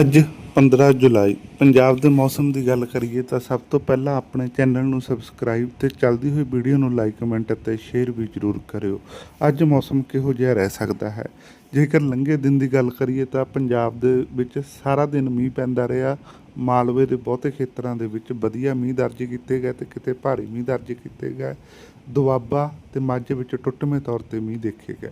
ਅੱਜ 15 ਜੁਲਾਈ, ਪੰਜਾਬ ਦੇ ਮੌਸਮ ਦੀ ਗੱਲ ਕਰੀਏ ਤਾਂ ਸਭ ਤੋਂ ਪਹਿਲਾਂ ਆਪਣੇ ਚੈਨਲ ਨੂੰ ਸਬਸਕ੍ਰਾਈਬ ਤੇ ਚੱਲਦੀ ਹੋਈ ਵੀਡੀਓ ਨੂੰ ਲਾਈਕ, ਕਮੈਂਟ ਅਤੇ ਸ਼ੇਅਰ ਵੀ ਜ਼ਰੂਰ ਕਰਿਓ। ਅੱਜ ਮੌਸਮ ਕਿਹੋ ਜਿਹਾ ਰਹਿ ਸਕਦਾ ਹੈ? ਜੇਕਰ ਲੰਘੇ ਦਿਨ ਦੀ ਗੱਲ ਕਰੀਏ ਤਾਂ ਪੰਜਾਬ ਦੇ ਵਿੱਚ ਸਾਰਾ ਦਿਨ ਮੀਂਹ ਪੈਂਦਾ ਰਿਹਾ ਮਾਲਵੇ ਦੇ ਬਹੁਤੇ ਖੇਤਰਾਂ ਦੇ ਵਿੱਚ ਵਧੀਆ ਮੀਂਹ ਦਰਜ ਕੀਤੇ ਗਏ ਤੇ ਕਿਤੇ ਭਾਰੀ ਮੀਂਹ ਦਰਜ ਕੀਤੇ ਗਏ। ਦੁਆਬਾ ਤੇ ਮਾਝੇ ਵਿੱਚ ਟੁੱਟਵੇਂ ਤੌਰ ਤੇ ਮੀਂਹ ਦੇਖੇ ਗਏ।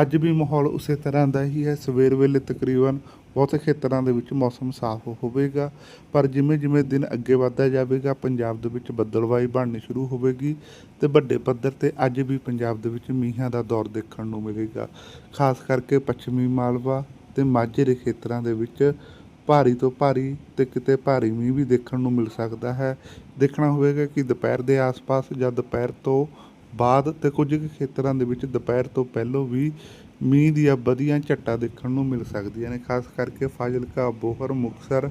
ਅੱਜ ਵੀ ਮਾਹੌਲ ਉਸੇ ਤਰ੍ਹਾਂ ਦਾ ਹੀ ਹੈ। ਸਵੇਰ ਵੇਲੇ ਤਕਰੀਬਨ ਬਹੁਤੇ ਖੇਤਰਾਂ ਦੇ ਵਿੱਚ ਮੌਸਮ ਸਾਫ਼ ਹੋਵੇਗਾ, ਪਰ ਜਿਵੇਂ ਜਿਵੇਂ ਦਿਨ ਅੱਗੇ ਵਧਦਾ ਜਾਵੇਗਾ, ਪੰਜਾਬ ਦੇ ਵਿੱਚ ਬੱਦਲਵਾਈ ਬਣਨੀ ਸ਼ੁਰੂ ਹੋਵੇਗੀ ਤੇ ਵੱਡੇ ਪੱਧਰ ਤੇ ਅੱਜ ਵੀ ਪੰਜਾਬ ਦੇ ਵਿੱਚ ਮੀਂਹਾਂ ਦਾ ਦੌਰ ਦੇਖਣ ਨੂੰ ਮਿਲੇਗਾ। ਖਾਸ ਕਰਕੇ ਪੱਛਮੀ ਮਾਲਵਾ ਤੇ ਮਾਝੇ ਦੇ ਖੇਤਰਾਂ ਦੇ ਵਿੱਚ ਭਾਰੀ ਤੋਂ ਭਾਰੀ ਤੇ ਕਿਤੇ ਭਾਰੀ ਮੀਂਹ ਵੀ ਦੇਖਣ ਨੂੰ ਮਿਲ ਸਕਦਾ ਹੈ। ਦੇਖਣਾ ਹੋਵੇਗਾ ਕਿ ਦੁਪਹਿਰ ਦੇ ਆਸ-ਪਾਸ ਜਾਂ ਦੁਪਹਿਰ ਤੋਂ ਬਾਅਦ ਤੇ ਕੁਝ ਕੁ ਖੇਤਰਾਂ ਦੇ ਵਿੱਚ ਦੁਪਹਿਰ ਤੋਂ ਪਹਿਲਾਂ ਵੀ ਮੀਂਹ ਦੀਆਂ ਵਧੀਆ ਝੱਟਾਂ ਦੇਖਣ ਨੂੰ ਮਿਲ ਸਕਦੀਆਂ ਨੇ, ਖਾਸ ਕਰਕੇ ਫਾਜ਼ਿਲਕਾ, ਬੋਹਰ, ਮੁਕਤਸਰ,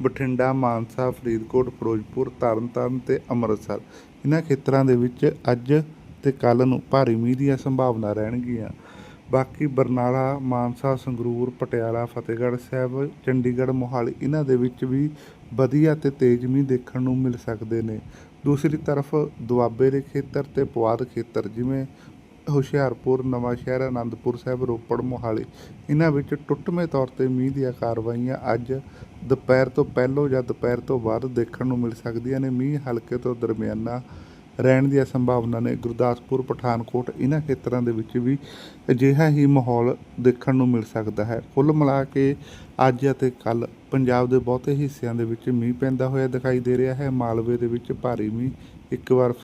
ਬਠਿੰਡਾ, ਮਾਨਸਾ, ਫਰੀਦਕੋਟ, ਫਿਰੋਜ਼ਪੁਰ, ਤਰਨਤਾਰਨ ਤੇ ਅੰਮ੍ਰਿਤਸਰ। ਇਹਨਾਂ ਖੇਤਰਾਂ ਦੇ ਵਿੱਚ ਅੱਜ ਤੇ ਕੱਲ੍ਹ ਨੂੰ ਭਾਰੀ ਮੀਂਹ ਦੀਆਂ ਸੰਭਾਵਨਾ ਰਹਿਣਗੀਆਂ। ਬਾਕੀ ਬਰਨਾਲਾ, ਮਾਨਸਾ, ਸੰਗਰੂਰ, ਪਟਿਆਲਾ, ਫਤਿਹਗੜ੍ਹ ਸਾਹਿਬ, ਚੰਡੀਗੜ੍ਹ ਮੋਹਾਲੀ, ਇਹਨਾਂ ਦੇ ਵਿੱਚ ਵੀ ਵਧੀਆ ਤੇ ਤੇਜ਼ ਮੀਂਹ ਦੇਖਣ ਨੂੰ ਮਿਲ ਸਕਦੇ ਨੇ। ਦੂਸਰੀ ਤਰਫ ਦੁਆਬੇ ਦੇ ਖੇਤਰ ਤੇ ਪੁਆਧ ਖੇਤਰ, ਜਿਵੇਂ ਹੁਸ਼ਿਆਰਪੁਰ ਨਵਾਂ ਸ਼ਹਿਰ ਆਨੰਦਪੁਰ ਸਾਹਿਬ, ਰੋਪੜ, ਮੋਹਾਲੀ, ਇਹਨਾਂ ਵਿੱਚ ਟੁੱਟਵੇਂ ਤੌਰ ਤੇ ਮੀਂਹ ਦੀਆਂ ਕਾਰਵਾਈਆਂ ਅੱਜ ਦੁਪਹਿਰ ਤੋਂ ਪਹਿਲਾਂ ਜਾਂ ਦੁਪਹਿਰ ਤੋਂ ਬਾਅਦ ਦੇਖਣ ਨੂੰ ਮਿਲ ਸਕਦੀਆਂ ਨੇ। ਮੀਂਹ ਹਲਕੇ ਤੋਂ ਦਰਮਿਆਨਾ ਰਹਿਣ ਦੀਆਂ ਸੰਭਾਵਨਾ ਨੇ। ਗੁਰਦਾਸਪੁਰ, ਪਠਾਨਕੋਟ ਇਹਨਾਂ ਖੇਤਰਾਂ ਦੇ ਵਿੱਚ ਵੀ ਅਜਿਹਾ ਹੀ ਮਾਹੌਲ ਦੇਖਣ ਨੂੰ ਮਿਲ ਸਕਦਾ ਹੈ। ਕੁੱਲ ਮਿਲਾ ਕੇ ਅੱਜ ਅਤੇ ਕੱਲ ਪੰਜਾਬ ਦੇ ਬਹੁਤੇ ਹਿੱਸਿਆਂ ਦੇ ਵਿੱਚ ਮੀਂਹ ਪੈਂਦਾ ਹੋਇਆ ਦਿਖਾਈ ਦੇ ਰਿਹਾ ਹੈ। ਮਾਲਵੇ ਦੇ ਵਿੱਚ ਭਾਰੀ ਮੀਂਹ ਇੱਕ ਵਾਰ